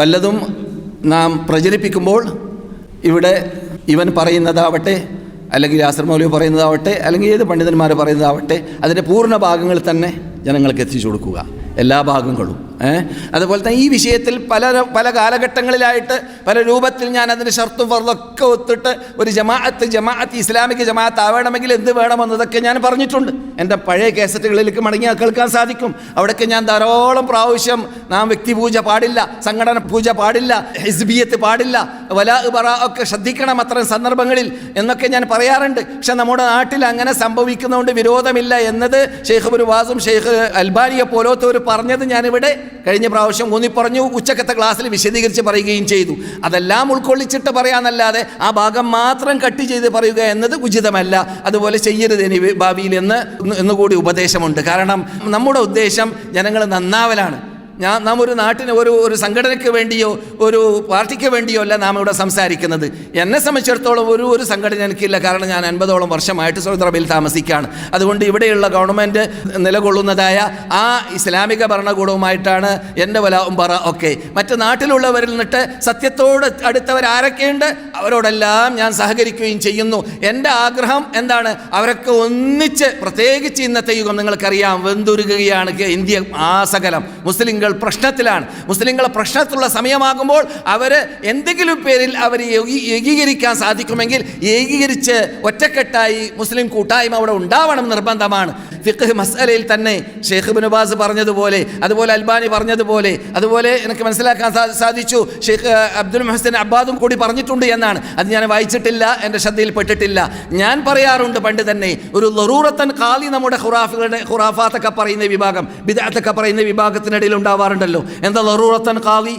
വല്ലതും നാം പ്രചരിപ്പിക്കുമ്പോൾ ഇവിടെ ഇവൻ പറയുന്നതാവട്ടെ അല്ലെങ്കിൽ മൗലവി പറയുന്നതാവട്ടെ അല്ലെങ്കിൽ ഏത് പണ്ഡിതന്മാർ പറയുന്നതാവട്ടെ അതിന്റെ പൂർണ ഭാഗങ്ങൾ തന്നെ ജനങ്ങൾക്ക് എത്തിച്ചു കൊടുക്കുക. എല്ലാ ഭാഗങ്ങളും. അതുപോലെ തന്നെ ഈ വിഷയത്തിൽ പല പല കാലഘട്ടങ്ങളിലായിട്ട് പല രൂപത്തിൽ ഞാൻ അതിന്റെ ഷർത്തും ഫർദൊക്കെ ഒത്തിട്ട് ഒരു ജമാഅത്ത് ജമാഅത്ത് ഇസ്ലാമിക ജമാഅത്ത് ആവണമെങ്കിൽ എന്ത് വേണമെന്നതൊക്കെ ഞാൻ പറഞ്ഞിട്ടുണ്ട്. എന്റെ പഴയ കേസറ്റുകളിലേക്ക് മടങ്ങിയാൽ കേൾക്കാൻ സാധിക്കും. അവിടെയൊക്കെ ഞാൻ ധാരാളം പ്രാവശ്യം നാം വ്യക്തിപൂജ പാടില്ല സംഘടന പൂജ പാടില്ല ഹിസ്ബിയത്ത് പാടില്ല വല ബറ ഒക്കെ ശ്രദ്ധിക്കണം അത്തരം സന്ദർഭങ്ങളിൽ എന്നൊക്കെ ഞാൻ പറയാറുണ്ട്. പക്ഷെ നമ്മുടെ നാട്ടിൽ അങ്ങനെ സംഭവിക്കുന്നതുകൊണ്ട് വിരോധമില്ല എന്നത് ഷെയ്ഖ് ബുരുവാസും ഷെയ്ഖ് അൽബാനിയെ പോലത്തവർ പറഞ്ഞത് ഞാനിവിടെ കഴിഞ്ഞ പ്രാവശ്യം ഊന്നി പറഞ്ഞു ഉച്ചക്കത്തെ ക്ലാസ്സിൽ വിശദീകരിച്ച് പറയുകയും ചെയ്തു. അതെല്ലാം ഉൾക്കൊള്ളിച്ചിട്ട് പറയാന്നല്ലാതെ ആ ഭാഗം മാത്രം കട്ട് ചെയ്ത് പറയുക എന്നത് ഉചിതമല്ല. അതുപോലെ ചെയ്യരുത് ഇനി ഭാവിയിൽ എന്ന് എന്നുകൂടി ഉപദേശമുണ്ട്. കാരണം നമ്മുടെ ഉദ്ദേശം ജനങ്ങൾ നന്നാവലാണ്. ഞാൻ നാം ഒരു നാട്ടിന് ഒരു ഒരു സംഘടനയ്ക്ക് വേണ്ടിയോ ഒരു പാർട്ടിക്ക് വേണ്ടിയോ അല്ല നാം ഇവിടെ സംസാരിക്കുന്നത്. എന്നെ സംബന്ധിച്ചിടത്തോളം ഒരു ഒരു സംഘടന എനിക്കില്ല. കാരണം ഞാൻ അൻപതോളം വർഷമായിട്ട് സൗദി അറേബ്യയിൽ താമസിക്കുകയാണ്. അതുകൊണ്ട് ഇവിടെയുള്ള ഗവൺമെന്റ് നിലകൊള്ളുന്നതായ ആ ഇസ്ലാമിക ഭരണകൂടവുമായിട്ടാണ് എന്റെ വലാവും പറ ഒക്കെ. മറ്റ് നാട്ടിലുള്ളവരിൽ നിന്നിട്ട് സത്യത്തോട് അടുത്തവർ ആരൊക്കെയുണ്ട് അവരോടെല്ലാം ഞാൻ സഹകരിക്കുകയും ചെയ്യുന്നു. എന്റെ ആഗ്രഹം എന്താണ്? അവരൊക്കെ ഒന്നിച്ച് പ്രത്യേകിച്ച് ഇന്നത്തെ യുഗം നിങ്ങൾക്കറിയാം. വെന്തുരുകയാണ് ഇന്ത്യ ആസകലം. മുസ്ലിങ്ങൾ പ്രശ്നത്തിലാണ്. മുസ്ലിങ്ങളെ പ്രശ്നത്തിലുള്ള സമയമാകുമ്പോൾ അവർ എന്തെങ്കിലും പേരിൽ അവർ ഏകീകരിക്കാൻ സാധിക്കുമെങ്കിൽ ഏകീകരിച്ച് ഒറ്റക്കെട്ടായി മുസ്ലിം കൂട്ടായ്മ അവിടെ ഉണ്ടാവണം നിർബന്ധമാണ്. ഫിഖ് മസലയിൽ തന്നെ ഷെയ്ഖ് ബിനുബാസ് പറഞ്ഞതുപോലെ അതുപോലെ അൽബാനി പറഞ്ഞതുപോലെ അതുപോലെ എനിക്ക് മനസ്സിലാക്കാൻ സാധിച്ചു. ഷെയ്ഖ് അബ്ദുൽ മെഹസിൻ അബ്ബാദും കൂടി പറഞ്ഞിട്ടുണ്ട് എന്നാണ്. അത് ഞാൻ വായിച്ചിട്ടില്ല എന്റെ ശ്രദ്ധയിൽപ്പെട്ടിട്ടില്ല ഞാൻ പറയാറുണ്ട് പണ്ട് തന്നെ ഒരു ലറൂറത്തൻ കാലി നമ്മുടെ ഖുറാഫുകളുടെ ഖുറാഫാത്തൊക്കെ പറയുന്ന വിഭാഗം ബിദാത്തൊക്കെ പറയുന്ന വിഭാഗത്തിനിടയിൽ ഉണ്ടാവാറുണ്ടല്ലോ. എന്താ ലറൂറത്തൻ കാലി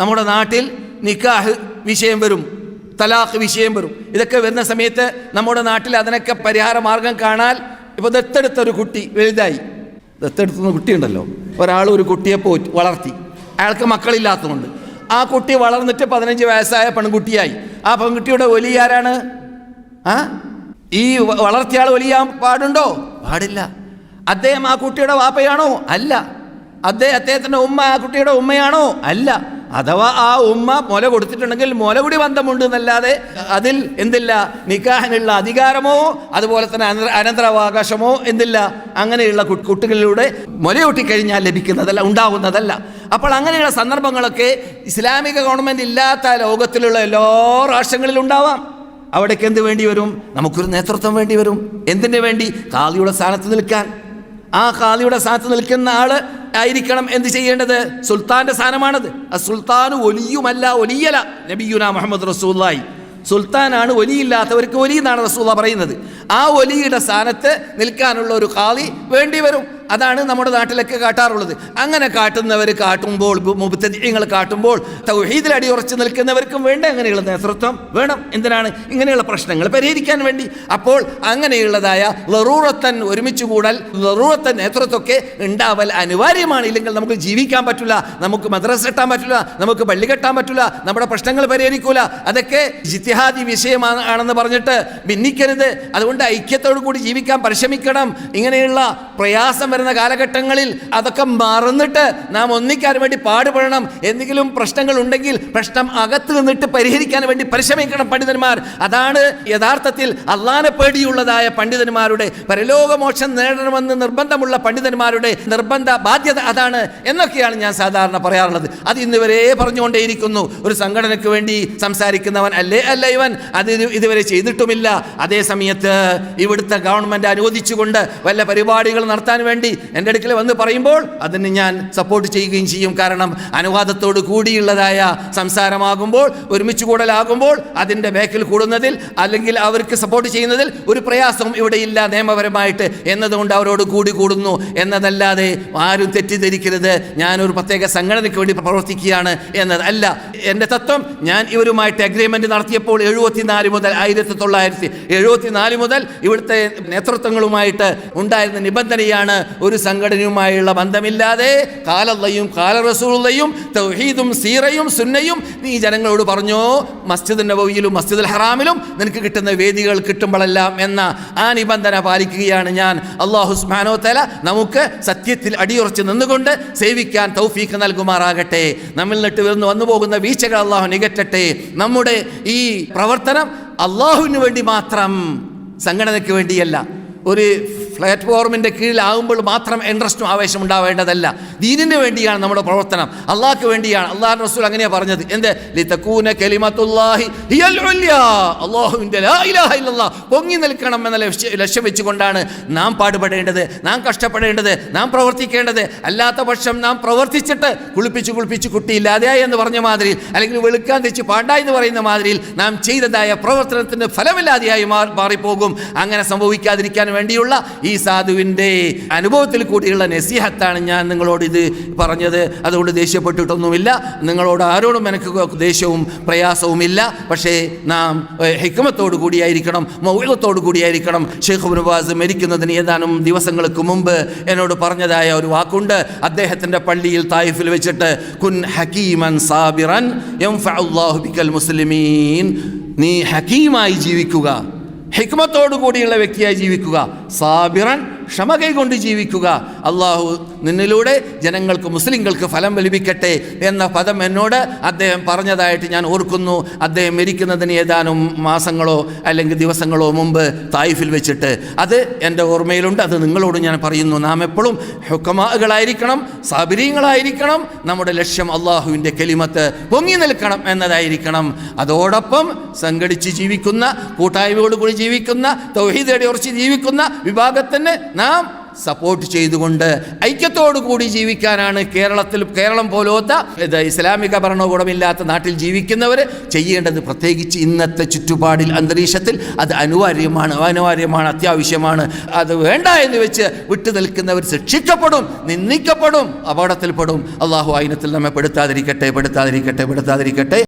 നമ്മുടെ നാട്ടിൽ നിക്കാഹ് വിഷയം വരും തലാഖ് വിഷയം വരും. ഇതൊക്കെ വരുന്ന സമയത്ത് നമ്മുടെ നാട്ടിൽ അതിനൊക്കെ പരിഹാര മാർഗം കാണാൻ ഇപ്പോൾ ദത്തെടുത്ത ഒരു കുട്ടി വലുതായി. ദത്തെടുത്തുന്ന കുട്ടിയുണ്ടല്ലോ. ഒരാൾ ഒരു കുട്ടിയെ പോറ്റി വളർത്തി. അയാൾക്ക് മക്കളില്ലാത്തതുകൊണ്ട്. ആ കുട്ടി വളർന്നിട്ട് പതിനഞ്ച് വയസ്സായ പെൺകുട്ടിയായി. ആ പെൺകുട്ടിയുടെ ഒലി ആരാണ്? ആ? ഈ വളർത്തിയ ആൾ ഒലിയാൻ പാടുണ്ടോ? പാടില്ല. അദ്ദേഹം ആ കുട്ടിയുടെ വാപ്പയാണോ? അല്ല. അദ്ദേഹം അദ്ദേഹത്തിന്റെ ഉമ്മ ആ കുട്ടിയുടെ ഉമ്മയാണോ? അല്ല. അഥവാ ആ ഉമ്മ മുല കൊടുത്തിട്ടുണ്ടെങ്കിൽ മുലകുടി ബന്ധമുണ്ട് എന്നല്ലാതെ അതിൽ എന്തില്ല? നിക്കാഹിനുള്ള അധികാരമോ അതുപോലെ തന്നെ അനന്തര- അനന്തരാവകാശമോ എന്തില്ല? അങ്ങനെയുള്ള കുട്ടികളിലൂടെ മുലയൂട്ടിക്കഴിഞ്ഞാൽ ലഭിക്കുന്നതല്ല ഉണ്ടാകുന്നതല്ല അപ്പോൾ അങ്ങനെയുള്ള സന്ദർഭങ്ങളൊക്കെ ഇസ്ലാമിക ഗവൺമെന്റ് ഇല്ലാത്ത ലോകത്തിലുള്ള എല്ലാ രാഷ്ട്രങ്ങളിലും ഉണ്ടാവാം. അവിടേക്ക് എന്ത് വേണ്ടി വരും? നമുക്കൊരു നേതൃത്വം വേണ്ടി വരും. എന്തിനു വേണ്ടി? കാളിയുടെ സ്ഥാനത്ത് നിൽക്കാൻ. ആ കാളിയുടെ സ്ഥാനത്ത് നിൽക്കുന്ന ആൾ ആയിരിക്കണം എന്ത് ചെയ്യേണ്ടത്? സുൽത്താന്റെ സ്ഥാനമാണത്. ആ സുൽത്താൻ ഒലിയുമല്ല ഒലിയല നബിയുന മുഹമ്മദ് റസൂല്ലായി സുൽത്താനാണ് ഒലിയില്ലാത്തവർക്ക് ഒലി എന്നാണ് റസൂല്ല പറയുന്നത്. ആ ഒലിയുടെ സ്ഥാനത്ത് നിൽക്കാനുള്ള ഒരു കാളി വേണ്ടി വരും. അതാണ് നമ്മുടെ നാട്ടിലൊക്കെ കാട്ടാറുള്ളത്. അങ്ങനെ കാട്ടുന്നവർ കാട്ടുമ്പോൾ മുബത്തങ്ങൾ കാട്ടുമ്പോൾ തൗഹീദിൽ അടിയുറച്ച് നിൽക്കുന്നവർക്കും വേണ്ട അങ്ങനെയുള്ള നേതൃത്വം വേണം. എന്തിനാണ്? ഇങ്ങനെയുള്ള പ്രശ്നങ്ങൾ പരിഹരിക്കാൻ വേണ്ടി. അപ്പോൾ അങ്ങനെയുള്ളതായ ലറൂറത്തൻ ഒരുമിച്ച് കൂടൽ ലറൂറത്തൻ നേതൃത്വമൊക്കെ ഉണ്ടാവൽ അനിവാര്യമാണ്. ഇല്ലെങ്കിൽ നമുക്ക് ജീവിക്കാൻ പറ്റില്ല നമുക്ക് മദ്രസ കെട്ടാൻ പറ്റില്ല നമുക്ക് പള്ളി കെട്ടാൻ പറ്റില്ല നമ്മുടെ പ്രശ്നങ്ങൾ പരിഹരിക്കൂല. അതൊക്കെ ജിത്തിഹാദി വിഷയമാണ് ആണെന്ന് പറഞ്ഞിട്ട് ഭിന്നിക്കരുത്. അതുകൊണ്ട് ഐക്യത്തോടു കൂടി ജീവിക്കാൻ പരിശ്രമിക്കണം. ഇങ്ങനെയുള്ള പ്രയാസം വരുന്ന കാലഘട്ടങ്ങളിൽ അതൊക്കെ മറന്നിട്ട് നാം ഒന്നിക്കാൻ വേണ്ടി പാടുപെടണം. എന്തെങ്കിലും പ്രശ്നങ്ങൾ ഉണ്ടെങ്കിൽ പ്രശ്നം അകത്ത് നിന്നിട്ട് പരിഹരിക്കാൻ വേണ്ടി പരിശ്രമിക്കണം പണ്ഡിതന്മാർ. അതാണ് യഥാർത്ഥത്തിൽ അള്ളാനെ പേടിയുള്ളതായ പണ്ഡിതന്മാരുടെ പരലോകമോക്ഷം നേടണമെന്ന് നിർബന്ധമുള്ള പണ്ഡിതന്മാരുടെ നിർബന്ധ ബാധ്യത അതാണ് എന്നൊക്കെയാണ് ഞാൻ സാധാരണ പറയാറുള്ളത്. അത് ഇന്നുവരെ പറഞ്ഞുകൊണ്ടേയിരിക്കുന്നു. ഒരു സംഘടനയ്ക്ക് വേണ്ടി സംസാരിക്കുന്നവൻ അല്ലേ? അല്ല ഇവൻ. അത് ഇതുവരെ ചെയ്തിട്ടുമില്ല. അതേ സമയത്ത് ഇവിടുത്തെ ഗവൺമെന്റ് അനുവദിച്ചുകൊണ്ട് വല്ല പരിപാടികൾ നടത്താൻ വേണ്ടി എന്റെ അടുക്കൽ വന്ന് പറയുമ്പോൾ അതിന് ഞാൻ സപ്പോർട്ട് ചെയ്യുകയും ചെയ്യും. കാരണം അനുവാദത്തോട് കൂടിയുള്ളതായ സംസാരമാകുമ്പോൾ ഒരുമിച്ച് കൂടലാകുമ്പോൾ അതിന്റെ ബാക്കിൽ കൂടുന്നതിൽ അല്ലെങ്കിൽ അവർക്ക് സപ്പോർട്ട് ചെയ്യുന്നതിൽ ഒരു പ്രയാസവും ഇവിടെയില്ല നിയമപരമായിട്ട് എന്നതുകൊണ്ട് അവരോട് കൂടി കൂടുന്നു. എന്നതല്ലാതെ ആരും തെറ്റിദ്ധരിക്കരുത്. ഞാനൊരു പ്രത്യേക സംഘടനയ്ക്ക് വേണ്ടി പ്രവർത്തിക്കുകയാണ് എന്നത് അല്ല എന്റെ തത്വം ഞാൻ ഇവരുമായിട്ട് അഗ്രിമെന്റ് നടത്തിയപ്പോൾ എഴുപത്തിനാല് മുതൽ ആയിരത്തി തൊള്ളായിരത്തി എഴുപത്തിനാല് മുതൽ ഇവിടുത്തെ നേതൃത്വങ്ങളുമായിട്ട് ഉണ്ടായിരുന്ന നിബന്ധന നിബന്ധനയാണ് ഒരു സംഘടനയുമായുള്ള ബന്ധമില്ലാതെ കാലല്ലയും കാല റസൂലയും തൗഹീദും സീറയും സുന്നയും നീ ജനങ്ങളോട് പറഞ്ഞോ മസ്ജിദ് നബവിയിലും മസ്ജിദുൽ ഹറാമിലും നിനക്ക് കിട്ടുന്ന വേദികൾ കിട്ടുമ്പോഴെല്ലാം എന്ന ആ നിബന്ധന പാലിക്കുകയാണ് ഞാൻ. അള്ളാഹുസ്മാനോ തല നമുക്ക് സത്യത്തിൽ അടിയുറച്ച് നിന്നുകൊണ്ട് സേവിക്കാൻ തൗഫീഖ് നൽകുമാറാകട്ടെ. നമ്മിൽ നിട്ട് വന്ന് വന്നു പോകുന്ന വീഴ്ചകൾ അള്ളാഹു നികറ്റട്ടെ. നമ്മുടെ ഈ പ്രവർത്തനം അള്ളാഹുവിന് വേണ്ടി മാത്രം സംഘടനയ്ക്ക് വേണ്ടിയല്ല. ഒരു പ്ലാറ്റ്ഫോമിന്റെ കീഴിലാകുമ്പോൾ മാത്രം ഇൻട്രസ്റ്റും ആവേശം ഉണ്ടാവേണ്ടതല്ല. ദീനിന് വേണ്ടിയാണ് നമ്മുടെ പ്രവർത്തനം. അള്ളാഹ്ക്ക് വേണ്ടിയാണ്. അള്ളാഹ് റസൂൽ അങ്ങനെയാണ് പറഞ്ഞത്. എന്ത്? ലിതകൂന കലിമത്തുല്ലാഹി അള്ളാഹുവിന്റെ പൊങ്ങി നിൽക്കണം എന്ന ലക്ഷ്യ വെച്ചുകൊണ്ടാണ് നാം പാടുപെടേണ്ടത് നാം കഷ്ടപ്പെടേണ്ടത് നാം പ്രവർത്തിക്കേണ്ടത്. അല്ലാത്ത പക്ഷം നാം പ്രവർത്തിച്ചിട്ട് കുളിപ്പിച്ച് കുളിപ്പിച്ച് കുട്ടിയില്ലാതെയായി എന്ന് പറഞ്ഞ മാതിരി അല്ലെങ്കിൽ വെളുക്കാൻ തെച്ച് പാണ്ട എന്ന് പറയുന്ന മാതിരിയിൽ നാം ചെയ്തതായ പ്രവർത്തനത്തിന് ഫലമില്ലാതെയായി മാറി മാറിപ്പോകും. അങ്ങനെ സംഭവിക്കാതിരിക്കാൻ വേണ്ടിയുള്ള ഈ സാധുവിന്റെ അനുഭവത്തിൽ കൂടിയുള്ള നസീഹത്താണ് ഞാൻ നിങ്ങളോട് ഇത് പറഞ്ഞത്. അതുകൊണ്ട് ദേഷ്യപ്പെട്ടിട്ടൊന്നുമില്ല. നിങ്ങളോട് ആരോടും എനിക്ക് ദേഷ്യവും പ്രയാസവുമില്ല. പക്ഷേ നാം ഹിക്മത്തോടു കൂടിയായിരിക്കണം മൗലത്തോടു കൂടിയായിരിക്കണം. ഷെയ്ഖ് മുനവാസ് മരിക്കുന്നതിന് ഏതാനും ദിവസങ്ങൾക്ക് മുമ്പ് എന്നോട് പറഞ്ഞതായ ഒരു വാക്കുണ്ട്. അദ്ദേഹത്തിന്റെ പള്ളിയിൽ തായിഫിൽ വെച്ചിട്ട് കുൻ ഹക്കീമൻ സാബിറൻ എം ബിക്കൽ മുസ്ലിമീൻ. നീ ഹക്കീമായി ജീവിക്കുക. ഹിക്മത്തോടു കൂടിയുള്ള വ്യക്തിയായി ജീവിക്കുക. സാബിറൻ ക്ഷമ കൈകൊണ്ട് ജീവിക്കുക. അള്ളാഹു നിന്നിലൂടെ ജനങ്ങൾക്ക് മുസ്ലിങ്ങൾക്ക് ഫലം ലഭിക്കട്ടെ എന്ന പദം എന്നോട് അദ്ദേഹം പറഞ്ഞതായിട്ട് ഞാൻ ഓർക്കുന്നു. അദ്ദേഹം മരിക്കുന്നതിന് ഏതാനും മാസങ്ങളോ അല്ലെങ്കിൽ ദിവസങ്ങളോ മുമ്പ് തായിഫിൽ വെച്ചിട്ട്. അത് എന്റെ ഓർമ്മയിലുണ്ട്. അത് നിങ്ങളോട് ഞാൻ പറയുന്നു. നാം എപ്പോഴും ഹുക്കമാകളായിരിക്കണം സാബിരീങ്ങളായിരിക്കണം. നമ്മുടെ ലക്ഷ്യം അള്ളാഹുവിന്റെ കെലിമത്ത് പൊങ്ങി നിൽക്കണം എന്നതായിരിക്കണം. അതോടൊപ്പം സംഘടിച്ച് ജീവിക്കുന്ന കൂട്ടായ്മയോടുകൂടി ജീവിക്കുന്ന തൗഹീദയുടെ ഉറച്ച് ജീവിക്കുന്ന വിഭാഗത്തിന് നാം സപ്പോർട്ട് ചെയ്തുകൊണ്ട് ഐക്യത്തോടു കൂടി ജീവിക്കാനാണ് കേരളത്തിൽ കേരളം പോലത്തെ ഇസ്ലാമിക ഭരണകൂടമില്ലാത്ത നാട്ടിൽ ജീവിക്കുന്നവർ ചെയ്യേണ്ടത് പ്രത്യേകിച്ച് ഇന്നത്തെ ചുറ്റുപാടിൽ അന്തരീക്ഷത്തിൽ അത് അനിവാര്യമാണ് അനിവാര്യമാണ് അത്യാവശ്യമാണ്. അത് വേണ്ട എന്ന് വെച്ച് വിട്ടു നിൽക്കുന്നവർ ശിക്ഷിക്കപ്പെടും നിന്ദിക്കപ്പെടും അപകടത്തിൽപ്പെടും. അള്ളാഹു ആയിനത്തിൽ നമ്മെ പെടുത്താതിരിക്കട്ടെ പെടുത്താതിരിക്കട്ടെ പെടുത്താതിരിക്കട്ടെ.